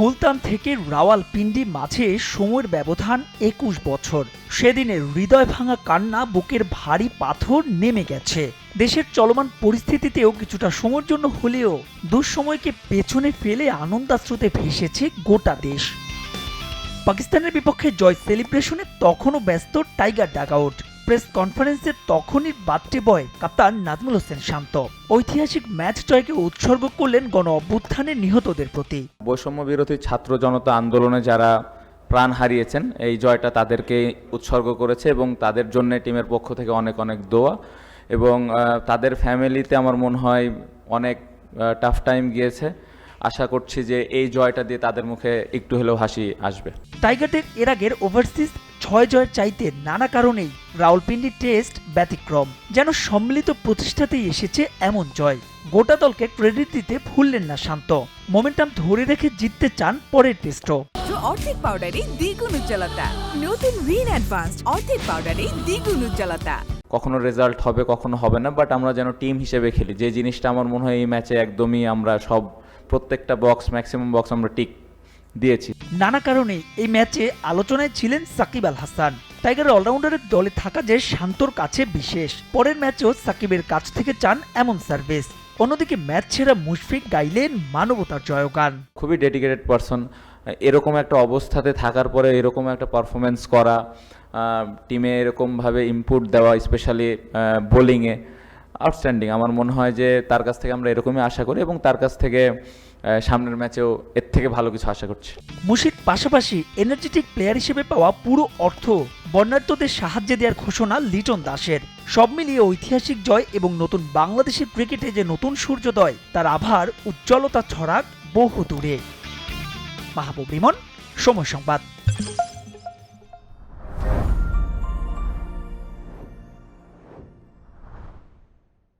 মুলতান থেকে রাওয়ালপিন্ডি মাঝে সময়ের ব্যবধান একুশ বছর। সেদিনের হৃদয় ভাঙা কান্না, বুকের ভারী পাথর নেমে গেছে। দেশের চলমান পরিস্থিতিতেও কিছুটা সময়ের জন্য হলেও দুঃসময়কে পেছনে ফেলে আনন্দাশ্রুতে ভেসেছে গোটা দেশ। পাকিস্তানের বিপক্ষে জয় সেলিব্রেশনে তখনও ব্যস্ত টাইগার ডাগআউট প্রেস কনফারেন্সে তখনই বাত্রে বয় কাপ্তান নাজমুল হোসেন শান্ত। ঐতিহাসিক ম্যাচ জয়কে উৎসর্গ করলেন গণ অভ্যুত্থানের নিহতদের প্রতি। বৈষম্য বিরোধী ছাত্র জনতা আন্দোলনে যারা প্রাণ হারিয়েছেন এই জয়টা তাদেরকে উৎসর্গ করেছে এবং তাদের জন্য টিমের পক্ষ থেকে অনেক অনেক দোয়া এবং তাদের ফ্যামিলিতে আমার মনে হয় অনেক টাফ টাইম গিয়েছে। আশা করছি যে এই জয়টা দিয়ে তাদের মুখে একটু হলেও হাসি আসবে। টাইগারদের এর আগের ওভারসিজ ছয় জয়ের চাইতে নানা কারণেই রাউলপিন্ডি টেস্ট ব্যতিক্রম যেন সম্মিলিত প্রতিষ্ঠাতেই এসেছে এমন জয়। গোটা দলকে ক্রেডিট দিতে ভুললেন না শান্ত। মোমেন্টাম ধরে রেখে জিততে চান পরের টেস্টও। অর্ধেক পাউডারে দ্বিগুণ উজ্জ্বলতা। নতুন রিন অ্যাডভান্সড অর্ধেক পাউডারে দ্বিগুণ উজ্জ্বলতা। কখনো রেজাল্ট হবে কখনো হবে না বাট আমরা যেন টিম হিসেবে খেলি। যে জিনিসটা আমার মনে হয় এই ম্যাচে একদমই আমরা সব প্রত্যেকটা বক্স ম্যাক্সিমাম বক্স আমরা টিক দিয়েছি। নানা কারণে এই ম্যাচে আলোচনায় ছিলেন সাকিব আল হাসান। টাইগার অলরাউন্ডারের দলে থাকা যে শান্তর কাছে বিশেষ পরের ম্যাচেও সাকিবের কাছ থেকে চান এমন সার্ভিস। অন্যদিকে ম্যাচ ছেড়া মুশফিক গাইলেন মানবতার জয়গান। খুবই ডেডিকেটেড পারসন। এরকম একটা অবস্থাতে থাকার পরে এরকম একটা পারফরমেন্স করা টিমে এরকমভাবে ইনপুট দেওয়া স্পেশালি বোলিংয়ে আউটস্ট্যান্ডিং আমার মনে হয় যে তার কাছ থেকে আমরা এরকমই আশা করি এবং তার কাছ থেকে সামনের ম্যাচেও এর থেকে ভালো কিছু আশা করছি। মুশিক পাশাপাশি এনার্জেটিক প্লেয়ার হিসেবে পাওয়া পুরো অর্থ বন্যার্থদের সাহায্যে দেওয়ার ঘোষণা লিটন দাসের। সব মিলিয়ে ঐতিহাসিক জয় এবং নতুন বাংলাদেশের ক্রিকেটে যে নতুন সূর্যোদয়, তার আভার, উজ্জ্বলতা ছড়াক বহু দূরে মাহবুব রিমন, সময় সংবাদ।